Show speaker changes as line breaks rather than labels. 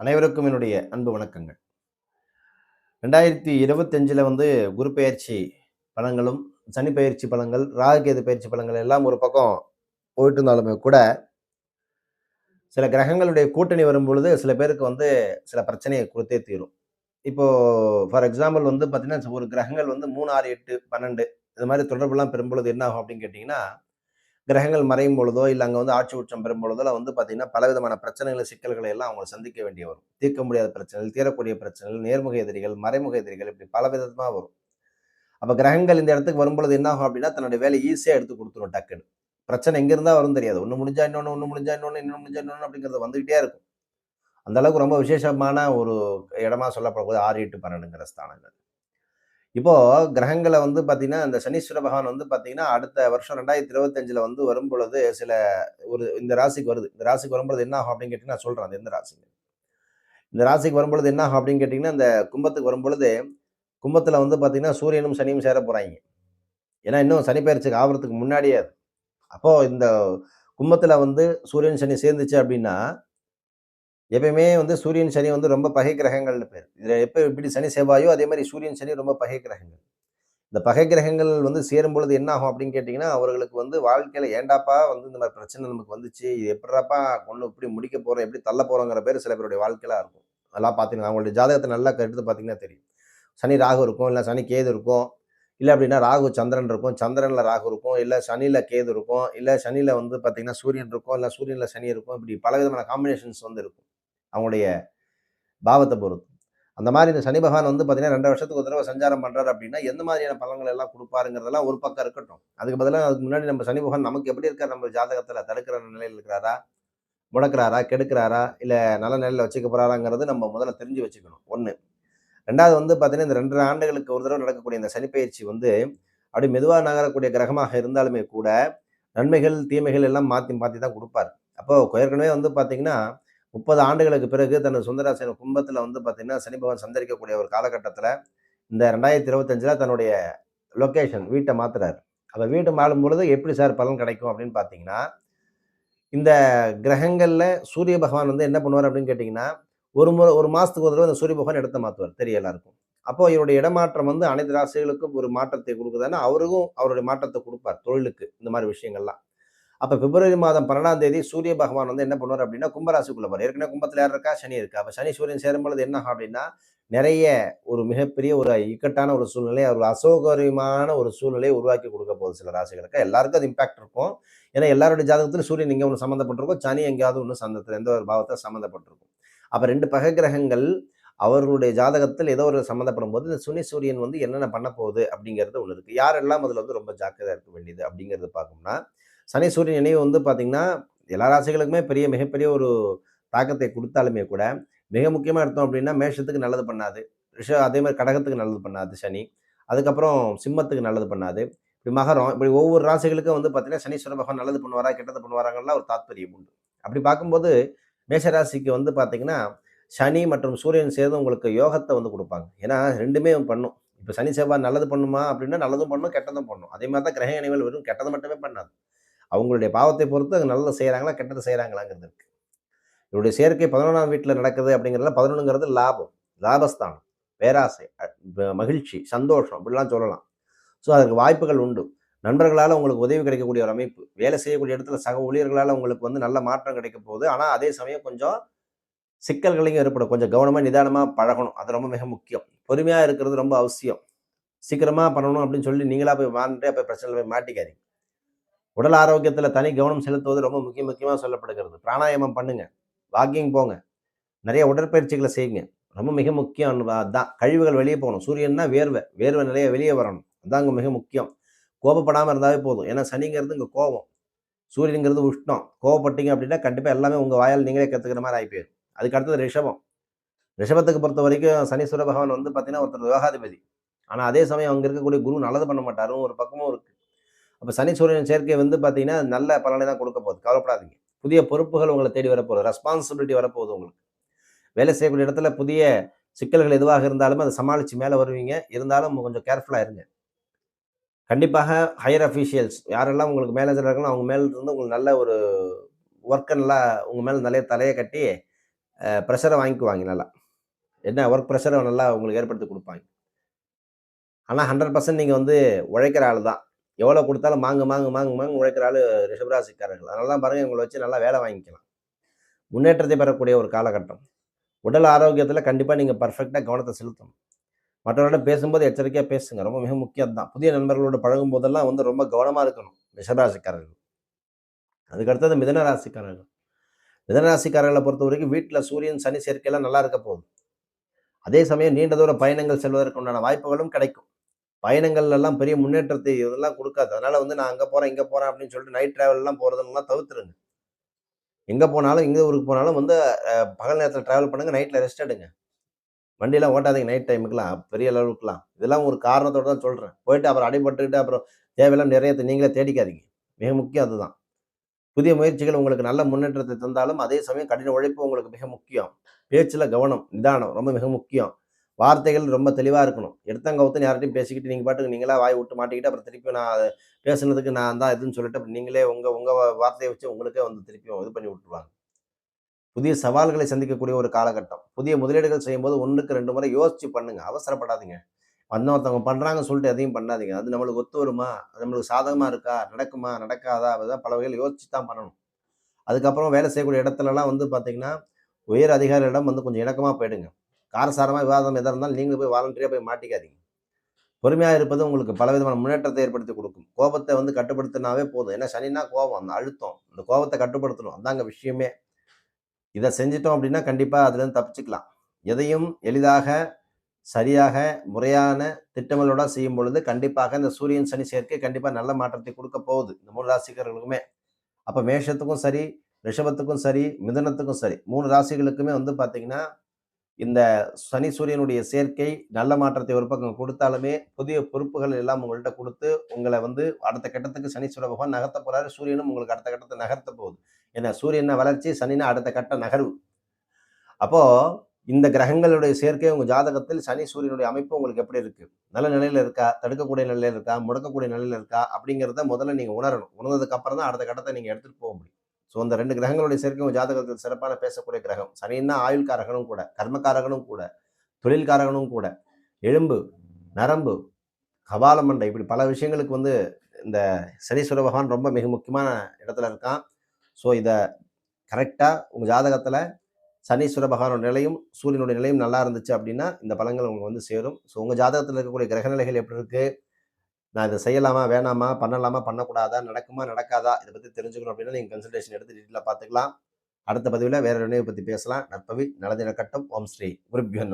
அனைவருக்கும் என்னுடைய அன்பு வணக்கங்கள். ரெண்டாயிரத்தி இருபத்தஞ்சில் வந்து குரு பயிற்சி பலங்களும் சனி பயிற்சி பலங்கள் ராகுகேது பயிற்சி பலங்கள் எல்லாம் ஒரு பக்கம் போயிட்டு இருந்தாலுமே கூட சில கிரகங்களுடைய கூட்டணி வரும் பொழுது சில பேருக்கு வந்து சில பிரச்சனையை கொடுத்தே தீரும். இப்போது ஃபார் எக்ஸாம்பிள் வந்து பார்த்திங்கன்னா ஒரு கிரகங்கள் வந்து மூணு ஆறு எட்டு பன்னெண்டு இது மாதிரி தொடர்புலாம் பெறும்பொழுது என்ன ஆகும் அப்படின்னு கேட்டிங்கன்னா கிரகங்கள் மறையும் பொழுதோ இல்லை அங்கே வந்து ஆட்சி உச்சம் பெறும் பொழுதோ வந்து பார்த்தீங்கன்னா பலவிதமான பிரச்சனைகளை சிக்கல்களை எல்லாம் அவங்க சந்திக்க வேண்டிய வரும். தீர்க்க முடியாத பிரச்சனைகள் தீரக்கூடிய பிரச்சனைகள் நேர்முக எதிரிகள் மறைமுக எதிரிகள் இப்படி பல விதமாக வரும். அப்போ கிரகங்கள் இந்த இடத்துக்கு வரும்பொழுது என்ன ஆகும் அப்படின்னா தன்னுடைய வேலை ஈஸியாக எடுத்து கொடுத்துரும் டக்குன்னு. பிரச்சனை எங்கேருந்தா வரும் தெரியாது. ஒன்று முடிஞ்சா இன்னொன்று ஒன்று முடிஞ்சா இன்னொன்று இன்னும் முடிஞ்சா இன்னொன்று அப்படிங்கிறது வந்துகிட்டே இருக்கும். அந்த அளவுக்கு ரொம்ப விசேஷமான ஒரு இடமா சொல்லப்படக்கூடிய ஆறு எட்டு பன்னெண்டுங்கிற ஸ்தானங்கள். இப்போது கிரகங்களை வந்து பார்த்தீங்கன்னா இந்த சனீஸ்வர பகவான் வந்து பார்த்தீங்கன்னா அடுத்த வருஷம் ரெண்டாயிரத்தி இருபத்தஞ்சில் வந்து வரும் பொழுது சில ஒரு இந்த ராசிக்கு வருது. இந்த ராசிக்கு வரும்பொழுது என்ன ஆகும் அப்படின்னு கேட்டிங்கன்னா நான் சொல்கிறேன் அது எந்த ராசிங்க. இந்த ராசிக்கு வரும்பொழுது என்ன ஆகும் அப்படின்னு கேட்டிங்கன்னா இந்த கும்பத்துக்கு வரும்பொழுது கும்பத்தில் வந்து பார்த்தீங்கன்னா சூரியனும் சனியும் சேர போகிறாங்க ஏன்னா இன்னும் சனி பயிற்சிக்கு ஆகிறதுக்கு முன்னாடியே அது. அப்போது இந்த கும்பத்தில் வந்து சூரியன் சனி சேர்ந்துச்சு அப்படின்னா எப்பயுமே வந்து சூரியன் சனி வந்து ரொம்ப பகை கிரகங்கள்னு பேர். இதில் எப்போ இப்படி சனி செவ்வாயோ அதே மாதிரி சூரியன் சனி ரொம்ப பகை கிரகங்கள். இந்த பகை கிரகங்கள் வந்து சேரும் பொழுது என்ன ஆகும் அப்படின்னு கேட்டிங்கன்னா அவர்களுக்கு வந்து வாழ்க்கையில் ஏண்டாப்பா வந்து இந்த மாதிரி பிரச்சனை நமக்கு வந்துச்சு இது எப்படாப்பா கொண்டு இப்படி முடிக்க போகிறோம் எப்படி தள்ள போகிறோங்கிற பேர் சில பேருடைய வாழ்க்கையில இருக்கும். அதெல்லாம் பார்த்தீங்கன்னா அவங்களுடைய ஜாதகத்தை நல்லா எடுத்து பார்த்தீங்கன்னா தெரியும். சனி ராகு இருக்கும் இல்லை சனி கேது இருக்கும் இல்லை அப்படின்னா ராகு சந்திரன் இருக்கும் சந்திரனில் ராகு இருக்கும் இல்லை சனியில் கேது இருக்கும் இல்லை சனியில் வந்து பார்த்திங்கன்னா சூரியன் இருக்கும் இல்லை சூரியனில் சனி இருக்கும் இப்படி பல விதமான காம்பினேஷன்ஸ் வந்து இருக்கும். அவங்களுடைய பாவத்தை பொறுத்து. அந்த மாதிரி இந்த சனி பகவான் வந்து பார்த்தீங்கன்னா ரெண்டு வருஷத்துக்கு ஒரு தடவை சஞ்சாரம் பண்ணுறாரு அப்படின்னா எந்த மாதிரியான பலன்கள் எல்லாம் கொடுப்பாருங்கிறதெல்லாம் ஒரு பக்கம் இருக்கட்டும். அதுக்கு பதிலாக அதுக்கு முன்னாடி நம்ம சனி பகவான் நமக்கு எப்படி இருக்கார்? நம்ம ஜாதகத்தில் தடுக்கிற நிலையில் இருக்கிறாரா? முடக்கிறாரா? கெடுக்கிறாரா? இல்லை நல்ல நிலையில் வச்சுக்க போகிறாராங்கிறது நம்ம முதல்ல தெரிஞ்சு வச்சுக்கணும். ஒன்று ரெண்டாவது வந்து பார்த்தீங்கன்னா இந்த ரெண்டரை ஆண்டுகளுக்கு ஒரு தடவை நடக்கக்கூடிய இந்த சனிப்பயிற்சி வந்து அப்படி மெதுவாக நகரக்கூடிய கிரகமாக இருந்தாலுமே கூட நன்மைகள் தீமைகள் எல்லாம் மாற்றி மாற்றி தான் கொடுப்பார். அப்போ ஏற்கனவே வந்து பார்த்தீங்கன்னா முப்பது ஆண்டுகளுக்கு பிறகு தனது சுந்தராசன கும்பத்தில் வந்து பார்த்திங்கன்னா சனி பகவான் சந்தரிக்கக்கூடிய ஒரு காலகட்டத்தில் இந்த ரெண்டாயிரத்தி இருபத்தஞ்சில் தன்னுடைய லொக்கேஷன் வீட்டை மாத்துறாரு. அப்போ வீட்டை மாறும் பொழுது எப்படி சார் பலன் கிடைக்கும் அப்படின்னு பார்த்தீங்கன்னா இந்த கிரகங்களில் சூரிய பகவான் வந்து என்ன பண்ணுவார் அப்படின்னு கேட்டிங்கன்னா ஒரு முறை ஒரு மாதத்துக்கு ஒரு தடவை இந்த சூரிய பகவான் இடத்த மாற்றுவார் தெரிய எல்லாருக்கும். அப்போ இவருடைய இடமாற்றம் வந்து அனைத்து ராசிகளுக்கும் ஒரு மாற்றத்தை கொடுக்குதுன்னா அவருக்கும் அவருடைய மாற்றத்தை கொடுப்பார் தொழிலுக்கு இந்த மாதிரி விஷயங்கள்லாம். அப்போ பிப்ரவரி மாதம் பன்னெண்டாம் தேதி சூரிய பகவான் வந்து என்ன பண்ணுவார் அப்படின்னா கும்பராசிக்குள்ளே போவார் ஏற்கனவே கும்பத்தில் யார் இருக்கா? சனி இருக்கா. அப்போ சனி சூரியன் சேரும்பொழுது என்ன அப்படின்னா நிறைய ஒரு மிகப்பெரிய ஒரு இக்கட்டான ஒரு சூழ்நிலை ஒரு அசௌகரியமான ஒரு சூழ்நிலையை உருவாக்கி கொடுக்க போகுது சில ராசிகளுக்கு. எல்லாருக்கும் அது இம்பாக்ட் இருக்கும். ஏன்னா எல்லாருடைய ஜாதகத்திலும் சூரியன் இங்கே ஒன்று சம்மந்தப்பட்டிருக்கும் சனி எங்கேயாவது ஒன்று சந்தத்தில் எந்த ஒரு பாவத்தை சம்மந்தப்பட்டிருக்கும் அப்போ ரெண்டு பகை கிரகங்கள் அவர்களுடைய ஜாதகத்தில் ஏதோ ஒரு சம்மந்தப்படும் போது இந்த சுனி சூரியன் வந்து என்னென்ன பண்ண போகுது அப்படிங்கிறது ஒன்று இருக்குது யாரெல்லாம் அதில் வந்து ரொம்ப ஜாக்கிரதையாக இருக்க வேண்டியது அப்படிங்கிறது பார்க்கணும்னா சனி சூரியன் இணைவு வந்து பார்த்திங்கன்னா எல்லா ராசிகளுக்குமே பெரிய மிகப்பெரிய ஒரு தாக்கத்தை கொடுத்தாலுமே கூட மிக முக்கியமாக எடுத்தோம் அப்படின்னா மேஷத்துக்கு நல்லது பண்ணாது. ரிஷ அதே மாதிரி கடகத்துக்கு நல்லது பண்ணாது சனி. அதுக்கப்புறம் சிம்மத்துக்கு நல்லது பண்ணாது. இப்படி மகரம் இப்படி ஒவ்வொரு ராசிகளுக்கும் வந்து பார்த்தீங்கன்னா சனீஸ்வர பகவான் நல்லது பண்ணுவாரா கெட்டது பண்ணுவாராங்கலாம் ஒரு தாத்பரியம் உண்டு. அப்படி பார்க்கும்போது மேஷராசிக்கு வந்து பார்த்தீங்கன்னா சனி மற்றும் சூரியன் சேர்ந்து உங்களுக்கு யோகத்தை வந்து கொடுப்பாங்க. ஏன்னா ரெண்டுமே பண்ணும். இப்போ சனி செவ்வாய் நல்லது பண்ணுமா அப்படின்னா நல்லதும் பண்ணும் கெட்டதும் பண்ணும். அதே மாதிரி தான் கிரக இணைகள் வெறும் கெட்டது மட்டுமே பண்ணாது. அவங்களுடைய பாவத்தை பொறுத்து அது நல்லது செய்கிறாங்களா கெட்டது செய்கிறாங்களாங்கிறது இருக்குது இவருடைய சேர்க்கை பதினொன்றாம் வீட்டில் நடக்குது அப்படிங்கிறதுல பதினொன்றுங்கிறது லாபம் லாபஸ்தானம் பேராசை மகிழ்ச்சி சந்தோஷம் அப்படிலாம் சொல்லலாம். ஸோ அதுக்கு வாய்ப்புகள் உண்டு. நண்பர்களால் உங்களுக்கு உதவி கிடைக்கக்கூடிய ஒரு அமைப்பு வேலை செய்யக்கூடிய இடத்துல சக ஊழியர்களால் உங்களுக்கு வந்து நல்ல மாற்றம் கிடைக்க போகுது. ஆனால் அதே சமயம் கொஞ்சம் சிக்கல்களையும் ஏற்படும். கொஞ்சம் கவனமாக நிதானமாக பழகணும். அது ரொம்ப மிக முக்கியம். பொறுமையாக இருக்கிறது ரொம்ப அவசியம். சீக்கிரமாக பண்ணணும் அப்படின்னு சொல்லி நீங்களாக போய் மாறிட்டு போய் பிரச்சனை போய் மாட்டிக்காதீங்க. உடல் ஆரோக்கியத்தில் தனி கவனம் செலுத்துவது ரொம்ப முக்கிய முக்கியமாக சொல்லப்படுகிறது. பிராணாயாமம் பண்ணுங்க. வாக்கிங் போங்க. நிறைய உடற்பயிற்சிகளை செய்யுங்க. ரொம்ப மிக முக்கியம். அதுதான் கழிவுகள் வெளியே போகணும். சூரியன்னா வேர்வை. வேர்வை நிறைய வெளியே வரணும். அதுதான் மிக முக்கியம். கோபப்படாமல் இருந்தாவே போதும். ஏன்னா சனிங்கிறது இங்கே கோபம். சூரியனுங்கிறது உஷ்ணம். கோவப்பட்டீங்க அப்படின்னா கண்டிப்பாக எல்லாமே உங்கள் வாயால் நீங்களே கற்றுக்கிற மாதிரி ஆகி போயிடும் அதுக்கு அடுத்தது ரிஷபம். ரிஷபத்துக்கு பொறுத்த வரைக்கும் சனீஸ்வர பகவான் வந்து பார்த்தீங்கன்னா ஒருத்தர் யோகாதிபதி ஆனால் அதே சமயம் அங்கே இருக்கக்கூடிய குரு நல்லது பண்ண மாட்டாரும் ஒரு பக்கமும் இருக்குது அப்போ சனி சூரியன் சேர்க்கை வந்து பார்த்தீங்கன்னா நல்ல பலனை தான் கொடுக்க போகுது. கவலைப்படாதீங்க. புதிய பொறுப்புகள் உங்களை தேடி வரப்போகுது ரெஸ்பான்சிபிலிட்டி வரப்போகுது உங்களுக்கு. வேலை செய்யக்கூடிய இடத்துல புதிய சிக்கல்கள் எதுவாக இருந்தாலும் அதை சமாளித்து மேலே வருவீங்க. இருந்தாலும் கொஞ்சம் கேர்ஃபுல்லாக இருங்க. கண்டிப்பாக ஹையர் அஃபீஷியல்ஸ் யாரெல்லாம் உங்களுக்கு மேனேஜர் இருக்கணும் அவங்க மேலேருந்து உங்களுக்கு நல்ல ஒரு ஒர்க்கை நல்லா உங்கள் மேலே நிறைய தலையை கட்டி ப்ரெஷரை வாங்கிக்குவாங்க நல்லா. என்ன ஒர்க் ப்ரெஷரை நல்லா உங்களுக்கு ஏற்படுத்தி கொடுப்பாங்க. ஆனால் ஹண்ட்ரட் பர்சன்ட் நீங்கள் வந்து உழைக்கிற ஆள் தான் எவ்வளோ கொடுத்தாலும் மாங்கு மாங்கு மாங்கு மாங்கு உழைக்கிற ஆள் ரிஷபராசிக்காரர்கள். அதனால தான் பாருங்கள் உங்களை வச்சு நல்லா வேலை வாங்கிக்கலாம். முன்னேற்றத்தை பெறக்கூடிய ஒரு காலகட்டம். உடல் ஆரோக்கியத்தில் கண்டிப்பாக நீங்கள் பர்ஃபெக்டாக கவனத்தை செலுத்தணும். மற்றவர்களோட பேசும்போது எச்சரிக்கையாக பேசுங்க. ரொம்ப மிக முக்கியம் தான் புதிய நண்பர்களோடு பழகும் போதெல்லாம் வந்து ரொம்ப கவனமாக இருக்கணும் ரிஷபராசிக்காரர்கள். அதுக்கு அடுத்தது மிதன ராசிக்காரர்கள் பொறுத்த வரைக்கும் வீட்டில் சூரியன் சனி சேர்க்கையெல்லாம் நல்லா இருக்க போகுது. அதே சமயம் நீண்ட தூர பயணங்கள் செல்வதற்கு உண்டான வாய்ப்புகளும் கிடைக்கும். பயணங்கள்லாம் பெரிய முன்னேற்றத்தை இதெல்லாம் கொடுக்காது. அதனால் வந்து நான் அங்கே போகிறேன் இங்கே போகிறேன் அப்படின்னு சொல்லிட்டு நைட் ட்ராவல்லாம் போகிறதெல்லாம் தவிர்த்துருங்க. எங்கே போனாலும் எங்கே ஊருக்கு போனாலும் வந்து பகல் நேரத்தில் ட்ராவல் பண்ணுங்கள் நைட்டில் ரெஸ்ட் எடுங்க. வண்டியெல்லாம் ஓட்டாதீங்க நைட் டைமுக்குலாம் பெரிய அளவுக்குலாம். இதெல்லாம் ஒரு காரணத்தோட தான் சொல்கிறேன் போயிட்டு அப்புறம் அடிபட்டுக்கிட்டு அப்புறம் தேவையெல்லாம் நிறைய நீங்களே தேடிக்காதீங்க. மிக முக்கியம் அதுதான். புதிய முயற்சிகள் உங்களுக்கு நல்ல முன்னேற்றத்தை தந்தாலும் அதே சமயம் கடின உழைப்பு உங்களுக்கு மிக முக்கியம். பேச்சில் கவனம் நிதானம் ரொம்ப மிக முக்கியம். வார்த்தைகள் ரொம்ப தெளிவாக இருக்கணும். எடுத்தங்கவுத்துன்னு யார்கிட்டையும் பேசிக்கிட்டு நீங்கள் பாட்டுக்கு நீங்களா வாய் விட்டு மாட்டிக்கிட்டு அப்புறம் திருப்பி நான் பேசுனதுக்கு நான் தான் இதுன்னு சொல்லிட்டு அப்புறம் நீங்களே உங்கள் உங்கள் வார்த்தையை வச்சு உங்களுக்கே வந்து திருப்பியும் இது பண்ணி விட்டுருவாங்க. புதிய சவால்களை சந்திக்கக்கூடிய ஒரு காலகட்டம். புதிய முதலீடுகள் செய்யும்போது ஒன்றுக்கு ரெண்டு முறை யோசிச்சு பண்ணுங்க. அவசரப்படாதீங்க. வந்தவங்க பண்ணுறாங்கன்னு சொல்லிட்டு எதையும் பண்ணாதீங்க. அது நம்மளுக்கு ஒத்து வருமா? அது நம்மளுக்கு சாதகமாக இருக்கா? நடக்குமா? நடக்காதா? அதுதான் பல வகையில் யோசிச்சு தான் பண்ணணும். அதுக்கப்புறம் வேலை செய்யக்கூடிய இடத்துலலாம் வந்து பார்த்திங்கன்னா உயர் அதிகாரிகளிடம் வந்து கொஞ்சம் இணக்கமாக போயிடுங்க. காரசாரமாக விவாதம் எதாக இருந்தாலும் நீங்களும் போய் வாலண்டரியாக போய் மாட்டிக்காதீங்க. பொறுமையாக இருப்பது உங்களுக்கு பலவிதமான முன்னேற்றத்தை ஏற்படுத்தி கொடுக்கும். கோபத்தை வந்து கட்டுப்படுத்தினாவே போதும். ஏன்னா சனினா கோபம் அந்த அழுத்தம் அந்த கோபத்தை கட்டுப்படுத்தணும். அதாங்க விஷயமே. இதை செஞ்சிட்டோம் அப்படின்னா கண்டிப்பாக அதுலேருந்து தப்பிச்சுக்கலாம். எதையும் எளிதாக சரியாக முறையான திட்டங்களோட செய்யும் பொழுது கண்டிப்பாக இந்த சூரியன் சனி சேர்க்கை கண்டிப்பாக நல்ல மாற்றத்தை கொடுக்க போகுது. இந்த மூணு ராசிக்காரர்களுக்குமே. அப்போ மேஷத்துக்கும் சரி ரிஷபத்துக்கும் சரி மிதனத்துக்கும் சரி மூணு ராசிகளுக்குமே வந்து பார்த்தீங்கன்னா இந்த சனி சூரியனுடைய சேர்க்கை நல்ல மாற்றத்தை ஒரு பக்கம் கொடுத்தாலுமே புதிய பொறுப்புகள் எல்லாம் உங்கள்கிட்ட கொடுத்து உங்களை வந்து அடுத்த கட்டத்துக்கு சனீஸ்வர பகவான் நகர்த்த போறாரு. சூரியனும் உங்களுக்கு அடுத்த கட்டத்தை நகர்த்த போகுது. ஏன்னா சூரியனை வளர்ச்சி சனினா அடுத்த கட்ட நகர்வு. அப்போ இந்த கிரகங்களுடைய சேர்க்கை உங்க ஜாதகத்தில் சனி சூரியனுடைய அமைப்பு உங்களுக்கு எப்படி இருக்கு? நல்ல நிலையில இருக்கா? தடுக்கக்கூடிய நிலையில இருக்கா? முடக்கக்கூடிய நிலையில இருக்கா? அப்படிங்கிறத முதல்ல நீங்க உணரணும். உணர்ந்ததுக்கு அப்புறம் தான் அடுத்த கட்டத்தை நீங்க எடுத்துட்டு போக முடியும். ஸோ அந்த ரெண்டு கிரகங்களுடைய சேர்க்கை உங்கள் ஜாதகத்தில் சிறப்பான பேசக்கூடிய கிரகம். சனின்னா ஆயுள்காரகனும் கூட கர்மக்காரகனும் கூட தொழில்காரகனும் கூட. எலும்பு நரம்பு கபாலமண்டை இப்படி பல விஷயங்களுக்கு வந்து இந்த சனீஸ்வர பகவான் ரொம்ப மிக முக்கியமான இடத்துல இருக்கான். ஸோ இதை கரெக்டாக உங்கள் ஜாதகத்தில் சனீஸ்வர பகவானோட நிலையும் சூரியனுடைய நிலையும் நல்லா இருந்துச்சு அப்படின்னா இந்த பலங்கள் உங்களுக்கு வந்து சேரும். ஸோ உங்கள் ஜாதகத்தில் இருக்கக்கூடிய கிரக நிலைகள் எப்படி இருக்குது நான் இதை செய்யலாமா வேணாமா பண்ணலாமா பண்ணக்கூடாதா நடக்குமா நடக்காதா இதை பற்றி தெரிஞ்சுக்கணும் அப்படின்னா நீங்கள் கன்சல்டேஷன் எடுத்து டீட்டெயிலாக பார்த்துக்கலாம். அடுத்த பதிவில் வேற நினைவை பற்றி பேசலாம். நற்பவி நலதின கட்டம். ஓம் ஸ்ரீ குருபியோ